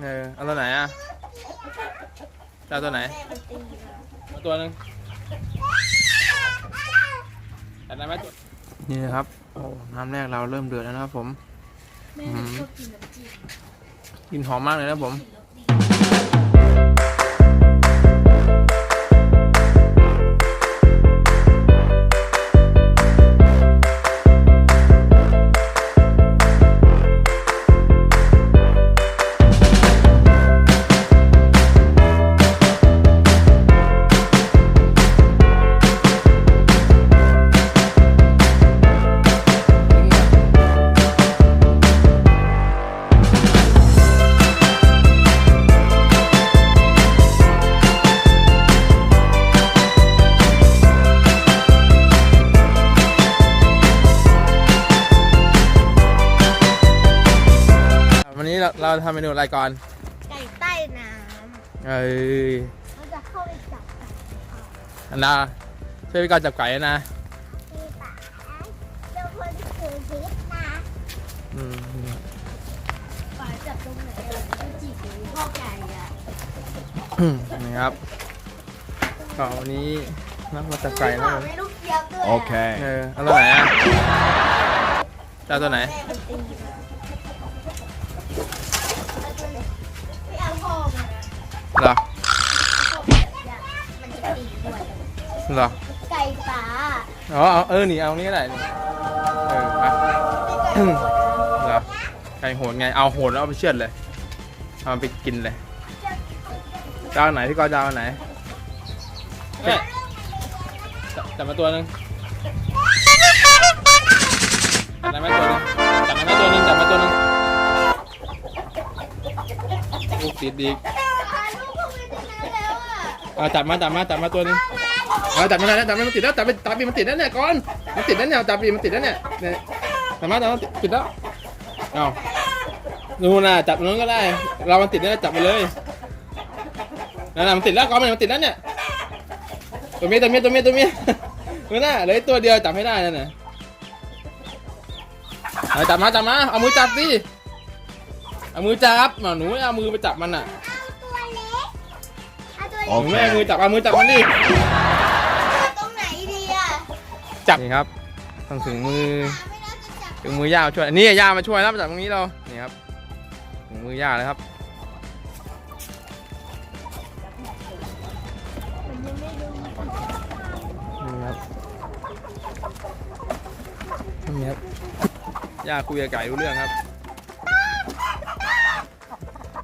เออเอาตัวไหนอะจะเอาตัวไหนแม่มันตีมาเอาตัวหนึงแต่ได้ไหมตัวนี่นะครับโอ้น้ำแรกเราเริ่มเดือดแล้วนะครับผม แม่มันชอบกินน้ำจิ้ม กลินหอมมากเลยนะครับผมวันนี้เราเราทำเมนูอะไรก่อน ไก่ใต้น้เอ้ยำเราจะเข้าไปจับไก่อันดาช่วยพี่ก่อนจับไก่นะที่ป่าเจ้าคนถือพิษนะอืมป่าจับตรงไหนอะจะจีบหรือพ่อไก่อะนี่ครับก็วันนี้นักมาจับไก่นะพ่อไม่ลูกเจี๊ยบด้วย Okay. เออเอาตัวไหนอะจะเอาตัวไหน แม่มันตีมา เหรอพ่อแบบมันจะตีด้วยเหรอไก่ป่าอ๋อเอาเออนี่เอานี้ก็ได้นี่เออไปไม่ไก่โหดนะเหรอไก่โหดไงเอาโหดแล้วเอาไปเชือดเลยเอามันไปกินเลยจะเอาไหนพี่กอจะเอาไหนเฮ้ยจับจับมาตัวหนึงจับได้ไหมตัวหนึงจับได้ไหมตัวหนึงจับมาตัวหนึงลูกติดดีกพาลูก เอาจับมาจับมาจับมาตัวหนึงเอาจับมาได้แล้วจับมามันติดแล้วจับไปจับปีมันติดแล้วเนี่ยก่อนมันติดแล้วเนี่ยจับปีมันติดแล้วเนี่ยเนี่ยจับมาจับมาติดแล้วเอาดูนนะจับนู้นก็ได้ เรามันติดแล้วจับไปเลยนั่นน่ะมันติดแล้วก่อนมันติดแล้วเนี่ยตัวเมียตัวเมียตัวเมียตัวเมียดูน่ะเหลยตัวเดียวจับไม่ได้นั่นน่ะเอาจับมาจับมาเอามือจับสิเอามือจับหนูไม่เอามือไปจับมันน่ะตัวเล็ก เอาตัวหนูไม่เล็กเอามือจับเอามือจับมันดิตรงไหนดีอะจับนี่ครับต้องถึงมือไม่น่าจะจับถึงมือย่ามาช่วยนี่ย่ามาช่วยแล้วมาจับตรงนี้เรานี่ครับถึงมือย่าเลยครับมันยังไม่รู้นี่ครับนี่ครับย่าคุยกับไก่รู้เรื่องครับ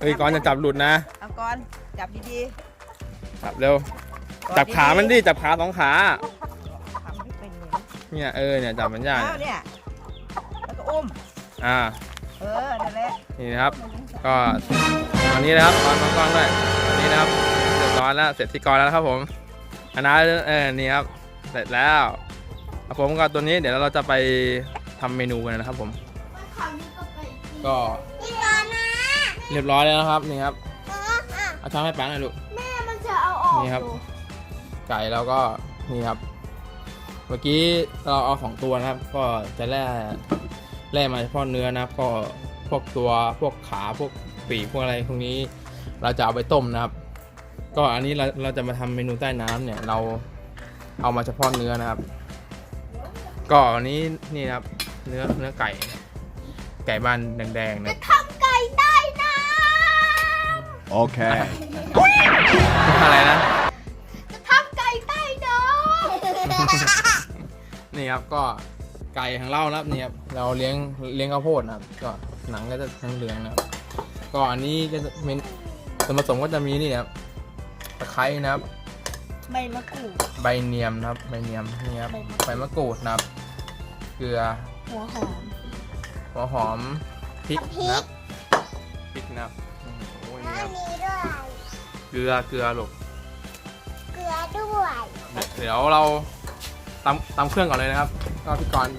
เฮ้ยก่อนจะจับหลุดนะ เอาก่อน จับดี จับเร็วๆจับขามันดิ จับขาสองขา ทำไม่เป็นเลยเนี่ยเออเนี่ยจับมันย่าเอาเนี่ยเนี่ยแล้วก็อุ้ม อ่า เออ นั่นแหละ นี่นะครับ ก็วันนี้นะครับตอนกล้องๆด้วยวันนี้นะครับเสร็จตอนแล้วเสร็จที่กรแล้วนะครับผมอันนั้นเออนี่ครับเสร็จแล้วครับผมก็ตัวนี้เดี๋ยวเราจะไปทำเมนูกันนะครับผมคำนี้ก็ไปกินก็อีกแล้วนะเรียบร้อยแล้วนะครับนี่ครับเอออะเอาช้อนให้ป้าหน่อยลูก แม่มันจะเอาออกนี่ครับอยู่ไก่แล้วก็นี่ครับ เมื่อกี้เราเอาสองตัวนะครับ ก็จะแล่แล่มาเฉพาะเนื้อนะครับ ก็พวกตัวพวกขาพวกปีกพวกอะไรพวกนี้ เราจะเอาไปต้มนะครับ ก็อันนี้เราเราจะมาทำเมนูใต้น้ำเนี่ย เราเอามาเฉพาะเนื้อนะครับ ก็อันนี้นี่นะครับ เนื้อเนื้อไก่ ไก่บ้านแดงๆนะทำไก่ใต้น้ Okay. อะไรนะำจะทำไก่ใต้น้ำนี่ครับก็ไก่ของเรานะครับนี่ครับเราเลี้ยงเลี้ยงข้าวโพดนะครับ ก็หนังก็จะทั้งเหลืองๆนะครับ ก็อันนี้ก็จะเป็นส่วนผสมก็จะมีนี่ครับตะไคร้นะครับ ใบมะกรูด ใบเนียมนะครับ ใบเนียมนี่ครับใบมะใบมะกรูดนะครับ เกลือ หัวหอม หัวหอม พริกนะครับ พริกนะครับโอ้ยนี่อัคนรับนี้ด้วย เกลือเกลือลูกเกลือด้วยเดี๋ยวเราตำตำเครื่องก่อนเลยนะครับก็พี่กรณ์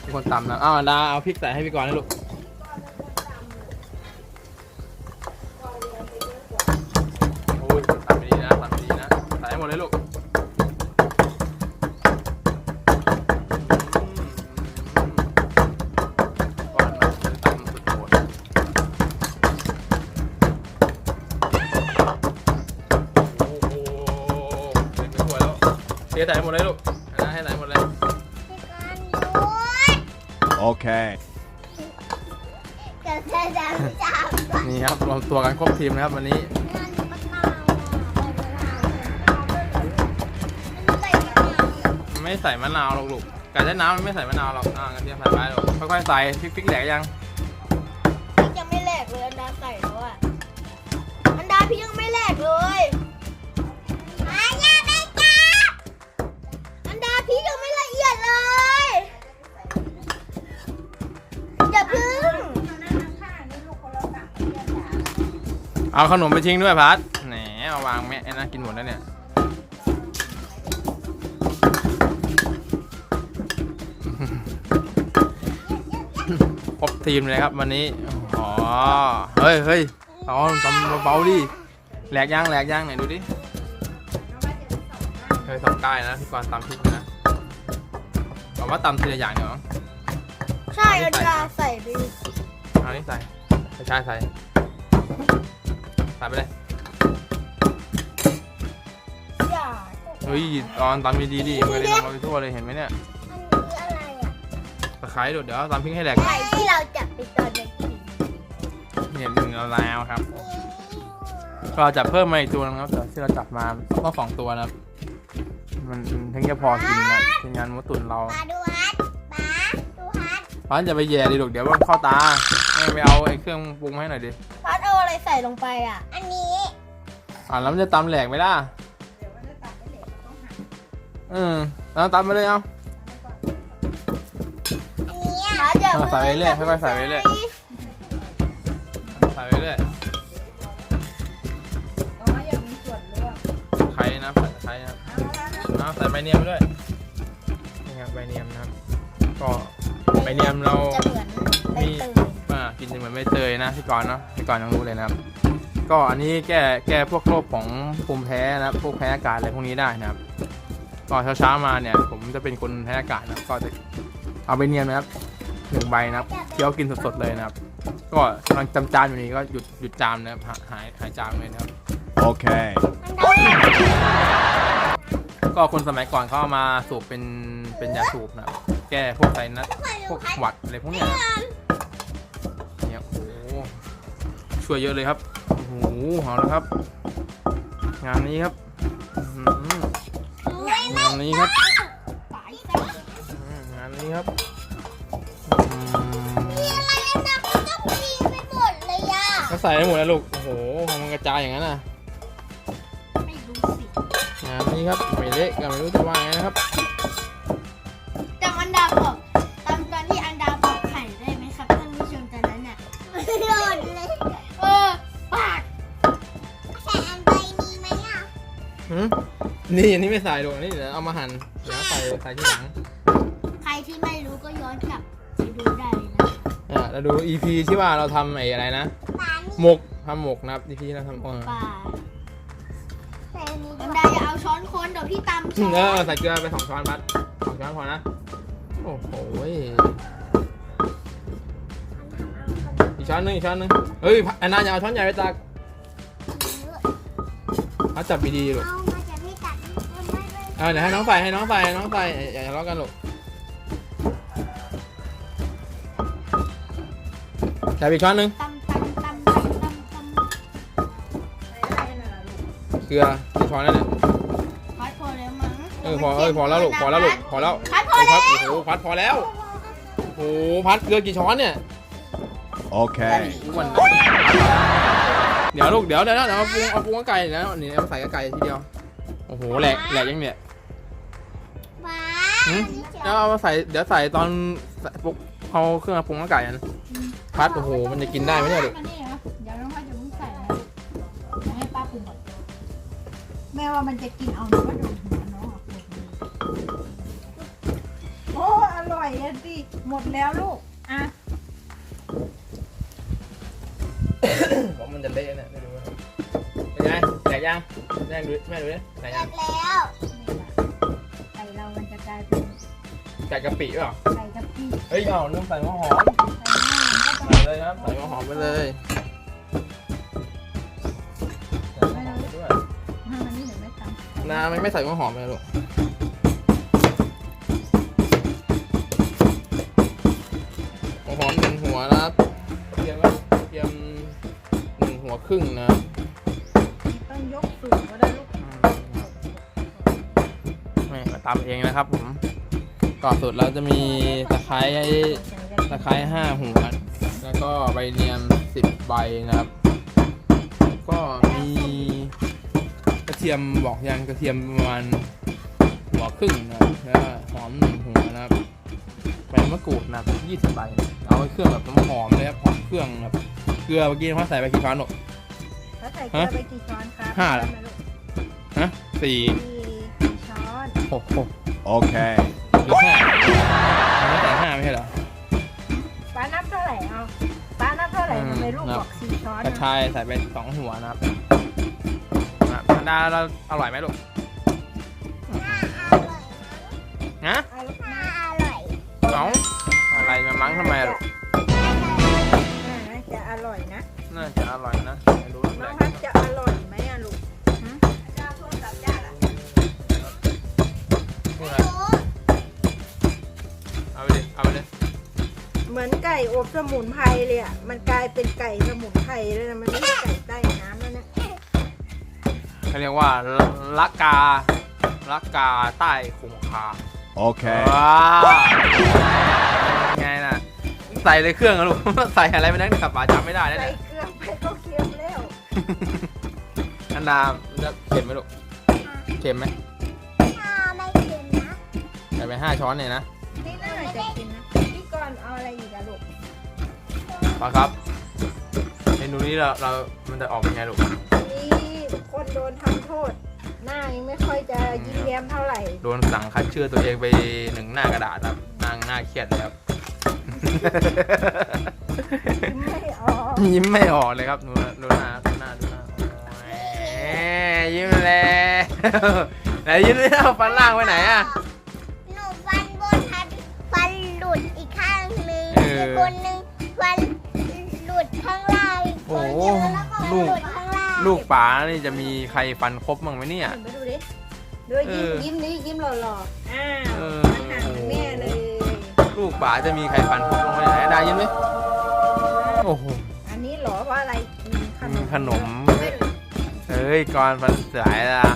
เป็นคนตำนะอ้าวดาเอาพริกใส่ให้พี่กรณ์นะลูก นี่ครับรวมตัวกันครบทีมนะครับวันนี้นั่นมะนาวอะใส่มะนาวไม่ใส่มะนาวหรอกลูกการใช้น้ำมันไม่ใส่มะนาวหรอกอ่ากระเทียมใส่ไปลูกค่อยๆใส่พริกพริกแหลกยังพี่ยังไม่แหลกเลยอันดาใส่แล้วอะอันดาพี่ยังไม่แหลกเลย เอาขนมไปทิ้งด้วยพัดแหนเอาวางแม่ไอ้นะกินหมดแล้วเนี่ยครบทีมเลยครับวันนี้ อ๋อ เฮ้ยเฮ้ยตอนตำเบาๆดิ แหลกย่างแหลกย่างไหนดูดิเฮ้ยสองใกล้นะพี่กรณ์ตำพริกนะบอกว่าตำทีละอย่างเดี๋ยวมั้งใช่อันดาใส่ไปเอานี่ใส่ไม่ใช่ใส่ ใส่ไปเลยอย่าเฮ้ยตอนตำดีๆดิมันเลยลงมาไปทั่วเลยเห็นไหมเนี่ยอันนี้อะไรอะตะไคร้เดี๋ยวเดี๋ยวตำพริกให้แหลกไข่ที่เราจับไปตอนเด็กเห็นหนึ่งแล้วครับก็จับเพิ่มมาอีกตัวนึงครับแต่ที่เราจับมาต้องสองตัวนะครับ มันถึงจะพอกินนะทีมงานหมูตุ๋นเราปลาดูฮัทปลาดูฮัทเพราะฉะนั้นจะไปแย่ดิลูกเดี๋ยวมันเข้าตาให้ไปเอาไอ้เครื่องปรุงมาให้หน่อยดิ พัดเอา อะไรใส่ลงไปอะ อันนี้อ่าแล้วมันจะตำแหลกไหมล่ะอืมแล้วตำไปเลยเอา อันนี้อะอย่าใส่ไปเรื่อยค่อยๆใส่ไปเรื่อย ใส่ไปเรื่อยอ๋ออย่ามีส่วนร่วมไข่นะใส่ไข่นะเอาใส่ใบเนียมไปด้วยนี่ครับใบเนียมนะครับ ก็ใบเนียมเรา จะเหมือนใบเตยอ่า กินเหมือนใบเตยนะพี่กรณ์เนาะพี่กรณ์ยังรู้เลยนะครับ ก็อันนี้แก้แก้พวกโรคของภูมิแพ้นะครับพวกแพ้อากาศอะไรพวกนี้ได้นะครับก็เช้าๆมาเนี่ย ผมจะเป็นคนแพ้อากาศนะครับก็จะเอาใบเนียมนะครับหนึ่งใบนะครับเคี้ยวกินสดๆเลยนะครับ ก็กำลังจำจานอยู่นี้ก็หยุดหยุดจามนะครับหาหายหายจามเลยนะครับ Okay. ก็คนสมัยก่อนเขาเอามาสูบเป็นเป็นยาสูบนะครับแก้พวกไซนัสพวกหวัดอะไรพวกเนี้ยนะครับเนี่ยโอ้โห ช่วยเยอะเลยครับโอ้โหเอาแล้วครับ งานนี้ครับอื้อหืองานนี้ครับอืมงานนี้ครับอืมอะไรนะมันก็พอดีไปหมดเลยอะก็ใส่ได้หมดแล้วลูก โอ้โหมันกระจายอย่างนั้นน่ะไม่รู้สิงานนี้ครับไม่เละก็ไม่รู้จะว่าไงนะครับจำอันดาบอกตอนตอนที่อันดาบอกไข่ได้ไหมครับท่านผู้ชมตอนนั้นน่ะหล่นเลย หืมนี่อันนี้ไม่ใส่ลูกอันนี้เดี๋ยวเอามาหั่นเดี๋ยวใส่ใส่ที่หลังใครที่ไม่รู้ก็ย้อนกลับไปดูได้เลยนะอ่าเราดู EP ที่ว่าเราทำไอ้อะไรนะปลาหมกทำหมกนะครับ EP ที่เราทำเออปลาอันดาอย่าเอาช้อนคนเดี๋ยวพี่ตำช้อนเออใส่เกลือไปสองช้อนพัดสองช้อนพอนะ โอ้โหยอีกช้อนหนึงอีกช้อนหนึงเฮ้ยอันนั้นอย่าเอาช้อนใหญ่ไปตักเอาจับดีๆลูกเอา เออเดี๋ยวให้น้องใส่ให้น้องใส่ให้น้องใส่อย่าอย่าทะเลาะกันลูกจับอีกช้อนหนึงตำตำตำตำตำตำอะไรน่ะลูกเกลือกี่ช้อนนั่นแหละพัดพอแล้วมั้งเออพอเออพอแล้วลูกพอแล้วลูกพอแล้วพัดพอแล้วโอ้โหพัดพอแล้วโอ้โหพัดเกลือกี่ช้อนเนี่ย Okay. อ้วนเดี๋ยวลูกเดี๋ยวเดี๋ยวเดี๋ยวเอาปรุงเอาปรุงกับไก่นะนี่เอาใส่กับไก่ทีเดียวโอ้โหแหลกแหลกยังเนี่ยว้า หืมแล้วเอามาใส่เดี๋ยวใส่ตอนใส่ปรุงเอาเครื่องปรุงกับไก่อันพัดโอ้โหมันจะกินได้ไหมเนี่ยลูกอันนี้เหรอเดี๋ยวน้องพัดจะมึงใส่นะเดี๋ยวให้ป้าปรุงก่อนแม่ว่ามันจะกินเอาหรือว่าโดนหัวน้องอะโอ้อร่อยอะสิหมดแล้วลูกอะผมมันจะเละเนี่ยไม่รู้ว่าเป็นไงแหลกยังแม่ดูแม่ดูดิแหลกเสร็ยังจแล้ว มันจะกลายเป็นไก่กะปิเปล่ไก่กะปิเฮ้ยเอาน้ำใส่หัวหอมใส่เลยครับใส่หัวหอมไปเลยใส่ไปเลวยถ้ามันยไม่น้ำไม่ใส่หัวหอมเลยหรอกหัวหอมหนึ่งหัวนะครับเตรียมเตรียมหนึ่งหัวครึ่งนะ ตำเองนะครับผมก่อนสุดเราจะมีตะไคร้ตะไคร้ห้าหัวแล้วก็ใบเนียมสิบใบนะครับ ก็มีกระเทียมบอกยังกระเทียมประมาณหัวครึ่งนะครับแล้วก็หอมหนึ่งหัวนะครับใบมะกรูดนะครับยี่สิบใบเอาไว้เครื่องแบบน้ำหอมเลยครับหอมเครื่องแบบเกลือเมื่อกี้เขาใส่ไปกี่ช้อนหรอกแล้วใส่เกลือไปกี่ช้อนครับห้าเหรอได้ไมลูกฮะสี่สี่ช้ อนหกหก Okay. หรือห้าไม่ใส่ห้าไม่ใช่เหรอ ป้านับเท่าไหร่เอาป้านับเท่าไหร่อืมทำไมลูกนับ บอกสี่ช้อนกระนะชายใส่ไปสองหัวนะครับอะธรรมดาเราอร่อยไหมลูกนะเอาลูกนะอร่อยเอาอะไรมามั้งทำไมอะลูกน่าจะอร่อยนะน่าจะอร่อยนะไม่รู้น้แหองละพัดจะอร่อย ก่อบสมุนไพรเลยอะ มันกลายเป็นไก่สมุนไพรเลยนะ มันไม่ใช่ไก่ใต้น้ำแล้วเนี่ยเขาเรียกว่าลักกาลักกาใต้คงคา Okay. ว้าวไงน่ะ ใส่เลยเครื่องอะลูก ใส่อะไรไปนั่งขับป๋าจำไม่ได้แล้วใส่เนี่ยเครื่องไปก็เค็มแล้วอันดามันจะเค็มไหมลูกเค็มไหมถ้าไม่กินนะใส่ไปห้าช้อนเนี่ยนะ นี่น่าจะกินนะ พี่กรณ์เอาอะไรอีกอะลูก ป๋าครับเมนูนี้เราเรามันจะออกเป็นไงลูกนี่คนโดนทำโทษ หน้ายังไม่ค่อยจะยิ้มแย้มเท่าไหร่ โดนสั่งคัดชื่อตัวเองไปหนึ่งหน้ากระดาษครับนางหน้าเครียดเลยครับ ยิ้มไม่ออกยิ้มไม่ออกเลยครับดูนะดูหน้าดูหน้าดูหน้าแหมยิ้มแล้วไหนยิ้มแล้วฟันล่างไปไหนอะหนูฟันบนทัดฟันหลุดอีกข้างหนึงเออ อีกคนนึงฟันห ลุดข้างล่างอีกคนเดียวแล้วก็ลูกหลุดข้างล่างลูกป๋านี่จะมีใครฟันครบบ้างไหมเนี่ยเห็นไปดูดิดูยิ้มเออยิ้มนี้ยิ้มหล่อๆอ้าวเออ มันห่างจากแม่เลย ลูกป๋าจะมีใครฟันครบบ้างไหมไหนได้ยิ้มไหมโอ้โหอันนี้เหรอว่าอะไรอืมขนมีมขนมเฮ้ยเอ้ยก่อนฟันสายละอะ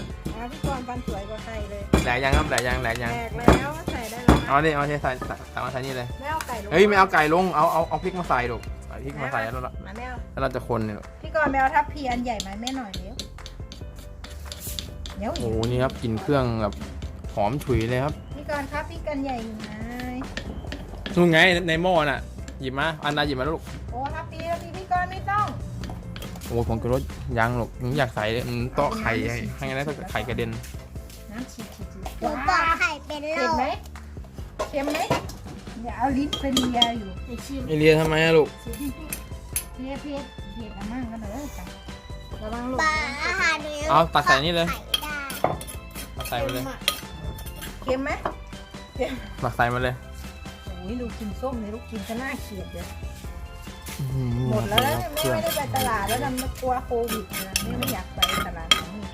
พี่กรณ์ฟันสวยกว่าใครเลยแหลกยังครับแหลกยังแหลกยังแตกแล้วใส่ได้แล้วเอาดิเอาดิใส่ใส่ใส่มาใส่นี่เลย ไม่เอาไก่ลงเฮ้ยไม่เอาไก่ลงเอาเอาเอาพริกมาใส่ลูก ใส่พริกมาใส่แล้วเรามาไม่เอาแล้วเราจะคนเนี่ยลูกพี่กรณ์ไปเอาทัพพีอันใหญ่มาแม่หน่อยเดี๋ยวเดี๋ยวโอ้โหนี่ครับกลินเครื่องแบบหอมฉุยเลยครับพี่กรณ์ครับพี่กันใหญ่อยู่ไหนนู่นไงในหม้อน่ะหยิบมาอันดาหยิบมาลูกโอ้ทัพพีทัพพีพี่กรณ์ไม่ต้องโอ้ผมกินรสยังหรอกผมอยากใส่เลยมันโต๊ะไข่ให้ให้ไงนะถ้าเกิดไข่กระเด็นน้ำฉีดฉีดฉีดหนูบอกไข่เป็นโรเผ็ดคไหมเค็มไหม เดี๋ยวเอาลิ้นเป็นเลียอยู่ไปชิมไอเลียทำไมอะลูกเลียเผ็ดเผ็ดอะมั่งกันเลยจ้ะระวังลูกปลาอาหารนี้เอาตัดใส่นี่เลยไข่ได้ตักใส่มาเลยเค็มไหมตักใส่มาเลยโอ้ยลูกกินส้มเลยลูกกินก็น่าเกลียดเลยอื้อหือหมดแล้วนะเคแม่รื่องไม่ได้ไปตลาดแล้วนะมันกลัวโควิดนะแม่ไม่อยากไปตลาดของนี่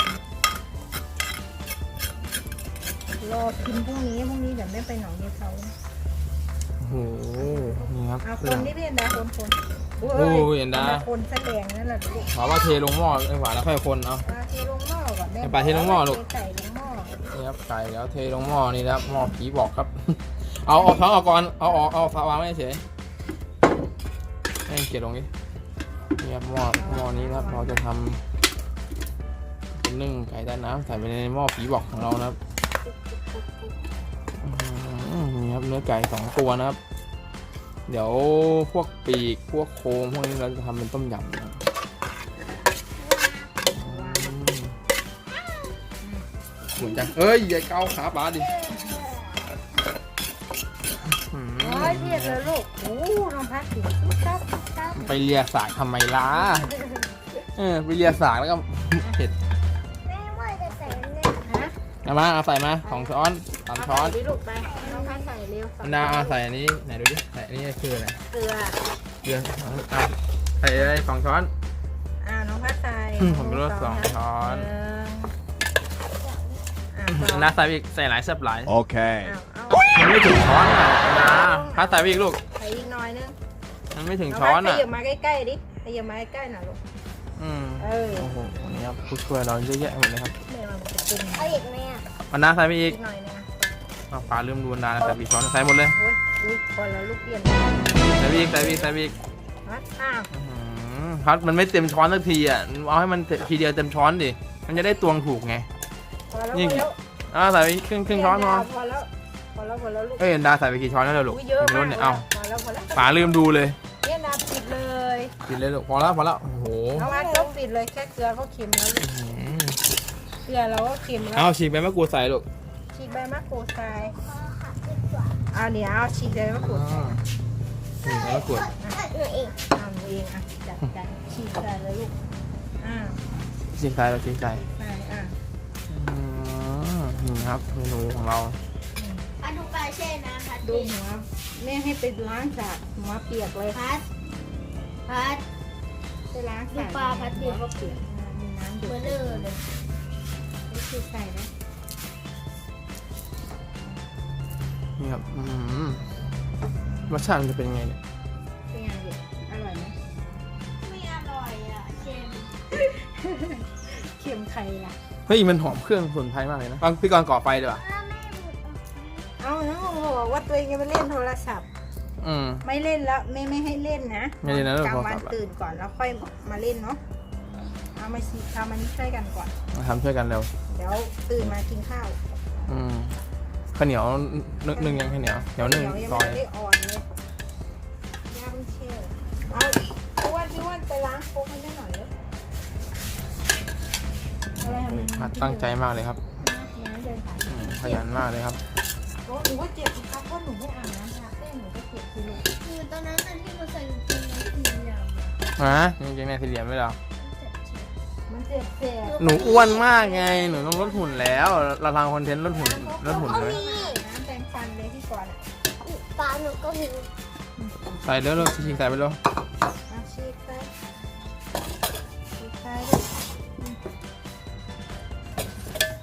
รอกินพรุ่งนี้พรุ่งนี้เดี๋ยวแม่ไปหนองเยเขา โอ้โหนี่ครับเอาเคครื่องนที่พี่อันดาคนคนโอ้ยอันดา คนแสดงนั่นแหละลูกขอว่าเทลงหม้อเลยหวานแล้วค่อยคนเอา ปลาเทลงหม้อก่อนแม่ปลาเทลงหม้อลูก ใส่ลงหม้อนี่ครับไก่แล้วเทลงหม้อนี่นะครับหม้อผีบอกครับ เอาเอาท้องเอาก่อนเอาออกเอาฝาวางไว้เฉยให้เกลียดลงนี้นี่ครับหม้อหม้อนี้นะครับเราจะทำเป็นนึ่งไก่ใต้น้ำใส่ไปในหม้อผีบอกของเรานะครับอื้อหือ นี่ครับเนื้อไก่สองตัวนะครับ เดี๋ยวพวกปีกพวกโครงพวกนี้เราจะทำเป็นต้มยำนะครับอืมหมุนจังเอ้ยอย่าเกาขาปลาดิอื้อโอ้หืยเรียกเลยลูกโอ้น้องพัดถึงตุ๊บตับตุ๊บตับอไปเลียสากทำไมล่ะเออไปเลียสากแล้วก็เผ็ดแม่ว่าจะใส่เนี่ยฮะเอามาเอาใส่มาสองช้อนสามช้อนเาใส่ดิลูกไป น้องพัดใส่เร็วอันดาเอาใส่อันนี้ไหนดูดิใส่อันนี้คืออะไรเกลือเกลืออะใส่อะไรสองช้อน อ่าน้องพัดใส่อืมผมรู้ว่าสองช้อนหนึ่งอ่าสอัอนงดาใส่ไปอีกใส่หลายแซ่บหลาย Okay. เอาเอามันไม่ถึงช้อนอะอันดาถ้าใส่ไปอีกลูกใส่อีกหน่อยนึงมันไม่ถึงน้องช้อพันดขอะยับมาใกล้ๆดิขยับมาใกล้ๆหน่อยลูก อืมเออ โอ้โหนี่ครับผู้ช่วยเราเยอะแยะหมดเลยครับแม่ว่ามันจะเป็นเอาอีกไหมอะอันนาใส่ไปอีกนิดหน่อยนึง นะอ้าวปลาลืมดูอันนาใส่ไปอีกช้อนใส่หมดเลยโอ้ยอุ้ยพอแล้วลูกเปลี่ยนใส่ไปอีกใส่ไปอีกใส่ไปอีกมัดอ้าวอื้อหือพัดมันไม่เต็มช้อนสักทีอะเอาให้มันทีเดียวเต็มช้อนดิมันจะได้ตวงถูกไงพอแล้วนี่พอแล้วอ่าใส่ไปครึ่งครึ่งช้อนพอพอแล้วพอแล้วพอแล้วลูกเอ้ยอันดาใส่ไปกี่ช้อนแล้วเดี๋ยวลูกอุ้ยเยอะไม่มารู้กเนี่ยเอ้าพอแล้วพอแล้วป๋าลืมดูเลยเนี่ยนาปิดเลยกินเลยลูกพอแล้วพอแล้วโอ้โหน้องอาร์ตต้องปิดเลยแค่เกลือก็เค็มแล้วลูกอื้อหือเกลือเราก็เค็มแล้วเอาฉีกไปมะกรูดใส่ลูก ฉีกใบมะกรูดใส่เอาเดี๋ยวเอาฉีกใบมะกรูดใส่อืมใส่มะกรูดหนูเองทำเองอะจัดการฉีกใส่เลยลูกอ่าฉีกใส่เราฉีกใส่ใส่อะอืมนี่ครับเมนูของเราพัดดูปลาแช่น้ำพัดดูหัวแม่ให้ไปล้างจากหัวเปียกเลยพัดพัดไปล้างดูปลาพัดดิหัวก็เปียกอ่ามีน้ำหยเบดลอเลยนี่คือใส่นะ นี่ครับอืมรสชาติมันจะเป็นยังไงเนี่ยเป็นไงเด็กอร่อยไหมไม่อร่อยอะเค็มเค็มไข่ล่ะเฮ้ยมันหอมเครื่องสมุนไพรมากเลยนะฟังพี่กรณ์ก่อไฟดีกว่าเอาน้องบอกว่าตัวเองยังไม่เล่นโทรศัพท์ อืม ไม่เล่นแล้วไม่ไม่ให้เล่นนะไม่เล่นนะเรื่องกลางโทรวัศันพท์อะ ตื่นก่อนแล้วค่อยมาเล่นเนาะเอามาสิทำมันนี้ช่วยกันก่อนมาทำช่วยกันเร็ว เดี๋ยวตื่นมากินข้าว อืม ข้าวเหนียวนึ่งนึ่งยังข้าวเหนียวเหนียวนึ่งเดี๋ยวยังซอไม่ยได้อ่อนเลยย่างเชี่ยวเอาพี่อ้วันพี่อ้วันไปล้างโค้กให้ได้หน่อยเลยอะไรทำไมพัดตั้งใจมากเลยครับน้ำเดินผ่านอืมขยันมากเลยครับโอ้หนูก็เจ็บสิครับเพราะหนูไม่อาบน้ำทาแป้งหนูก็เจ็บสิลูกคือตอนนั้นตอนที่เราใส่กางเกงในสีเหลืองฮะยังเกงในสี่เหลี่ยมไม่เหรอ มันเจ็บเจ็บหนูอ้วนมากไง หนูต้องลดหุ่นแล้ว เราทำคอนเทนต์ลดหุ่นลดหุ่นเลยน้ำแปรงฟันเลยที่ก่อนอะปลาหนูก็มีใส่เร็วๆชิงๆใส่ไปเร็วอาชีพไปชีพไปด้วย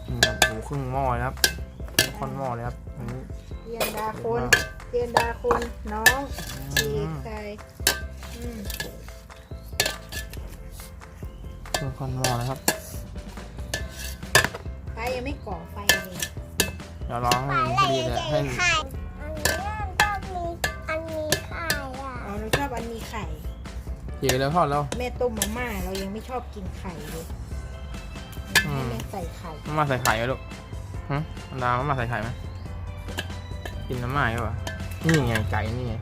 นี่ครับโอ้โหครึ่งหม้อเลยครับค่อนหม้อเลยครับอันนี้เทียนดาคนเทียนดาคนน้อง ฉีกใส่อืม ครึ่งค่อนหม้อนะครับไฟยังไม่ก่อไฟเลยเดี๋ยวรอให้มันพอดีเลยให้อันนี้ต้องมีอันมีไข่อะอ๋อเราชอบอันมีไข่จีไปแล้วทอดแล้วแม่ต้มมาม่าเรายังไม่ชอบกินไข่เลยอืมให้แม่ใส่ไข่มามาใส่ไข่ไหมลูกฮะอันดามามาใส่ไข่ไหมกินน้ำไหม้ป่ะนี่ไงไก่นี่ไง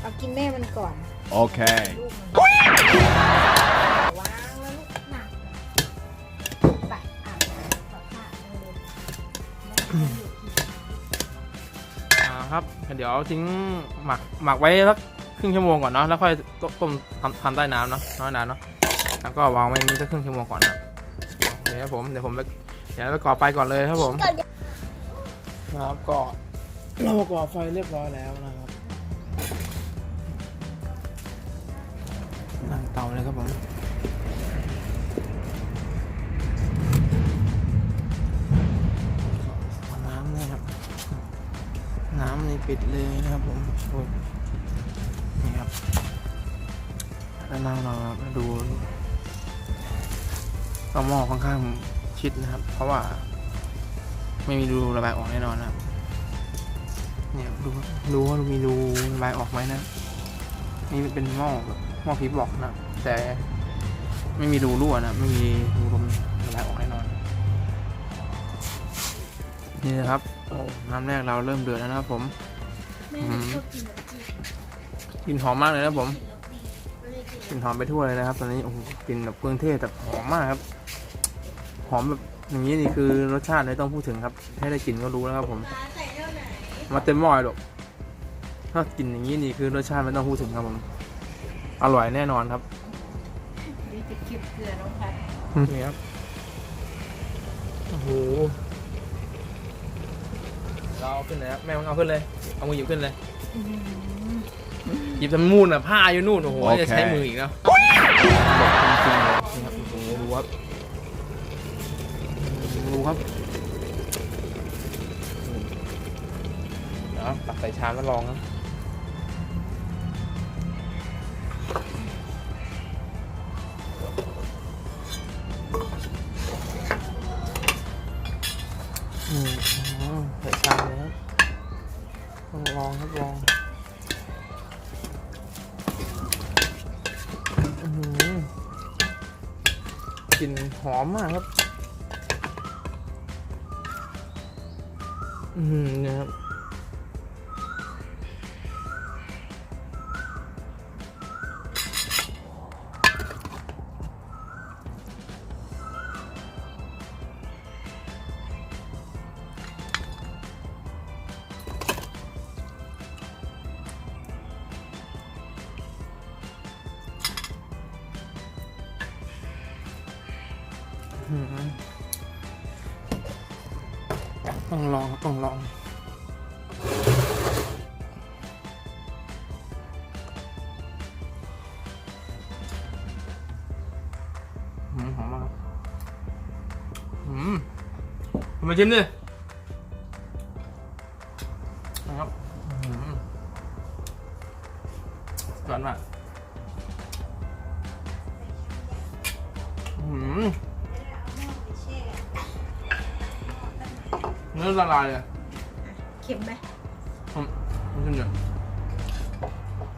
เอากินแม่มันก่อน Okay. ลูกมัน ครับเดี๋ยวทิ้งหมักหมักไว้สักครึ่งชั่วโมงก่อนเนาะแล้วค่อยต้มทำใต้น้ำเนาะน้อยน้ำเนาะแล้วก็วางไว้นี้สักครึ่งชั่วโมงก่อนนะโอเคครับผมเดี๋ยวผมไปเดี๋ยวไปก่อไฟก่อนเลยครับผมนเดี๋ยวครับก็เราก่อไฟเรียบร้อยแล้วนะครับนั่งเตาเลยครับผม ปิดเลยนะครับผมนี่ครับด้านล่างเราดูก็หม้อค่อนข้างชิดนะครับ เพราะว่า ไม่มีรูระบายออกแน่นอนนะครับเนี่ยดูดูว่ามีรูระบายออกไหมนะนี่เป็นหม้อแบบหม้อพิบอกนะแต่ไม่มีรูรั่วนะไม่มีรูลมระบายออกแน่นอน นี่นะครับน้ำแรกเราเริ่มเดือดแล้วนะครับผม แม่หนูชอบกินแบบจีนกลิ่นหอมมากเลยนะครับผมไม่ได้กินกลิ่นหอมไปทั่วเลยนะครับ ตอนนี้โอ้โหกลิ่นแบบเครื่องเทศแบบหอมมากครับ หอมแบบอย่างนี้นี่คือรสชาติไม่ต้องพูดถึงครับแค่ได้กลิ่นก็รู้แล้วครับผมปลาใส่เท่าไหนมาเต็มหม้อเลยลูกถ้ากินอย่างนี้นี่คือรสชาติไม่ต้องพูดถึงครับผม อร่อยแน่นอนครับเดี๋ยวจะเก็บเกลือน้องพัดนี่ครับโอ้โห เราเอาขึ้นเลยครับแม่มึงเอาขึ้นเลย เอามือหยิบขึ้นเลย หยิบจำมูนอะผ้าอยู่นู่นโอ้โหโอเคจะใช้มืออีกแล้วบอกจริงๆเลยนี่ครับโอ้โหดูครับดูครับเดี๋ยวตักใส่ชามแล้วลองนะก อมมากครับ อืม ต้องลองต้องลองอืมหอมมากอืม มาชิมดิ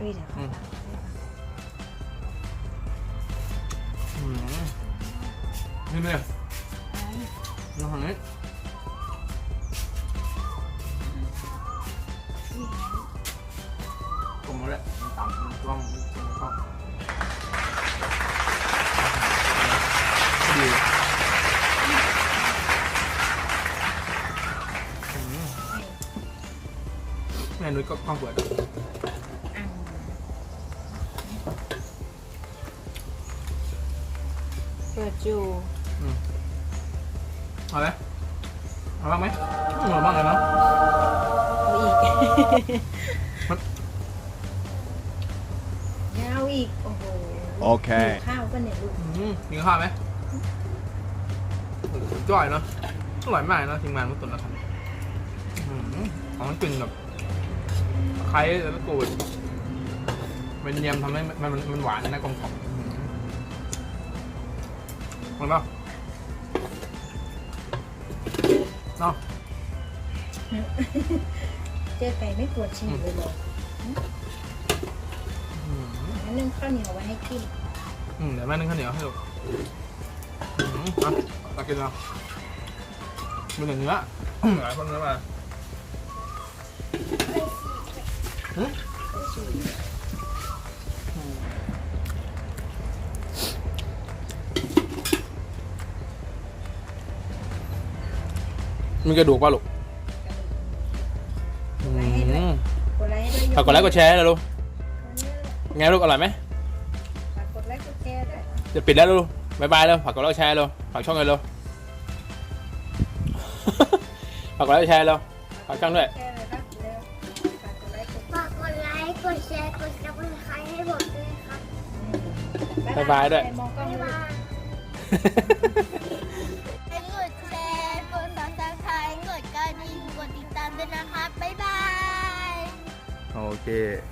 เอ้ยเดี๋ยวอืมอืมนี่เลยน้องนี้ผมมาเลยตามกล้องกล้องดีอืมแม่นุ้ยก็กล้องเปิด อันเปิดอยู่เอาไหมเอาบ้างไหมอืมเอาบ้างเลยเนาะเอาอีกมันยาวอีก โอ้โหโอเค หิวข้าวก็เนี่ยลูกอืมกินข้าวไหมจ่อยเนาะอร่อยมากเนาะทีมงานมุกตุนเราทำอืมของมันกลิ่นแบบตะไคร้แล้วก็กูดเป็นเนียมทำให้มันมันมันหวานนะกลมกล่อม อืมมันเปล่าเนาะเจอไก่ไม่ปวดฉี่เลยเหรออืมงั้นนึ่งข้าวเหนียวไว้ให้กินอืมเดี๋ยวแม่นึ่งข้าวเหนียวให้ลูกอืมอะตักกินเรามีแต่เนื้อหลายคนเนื้อมาหืม มีกระดูกป่ะลูกอืมกดไลค์ให้ด้วยฝากกดไลค์กดแชร์ให้เลยลูกไงลูกอร่อยไหมฝากกดไลค์กดแชร์ด้วยจะปิดแล้วลูกบายบายแล้วฝากกดไลค์กดแชร์เลยฝากช่องเลยลูกฝากกดไลค์กดแชร์เลย ฝากช่องด้วย แชร์เลยครับเร็วฝากกดไลค์กดฝากกดไลค์กดแชร์กดซับสไครต์ให้ผมด้วยครับบ๊ายบายด้วย มองกล้องบ๊ายด้วย บาย ต์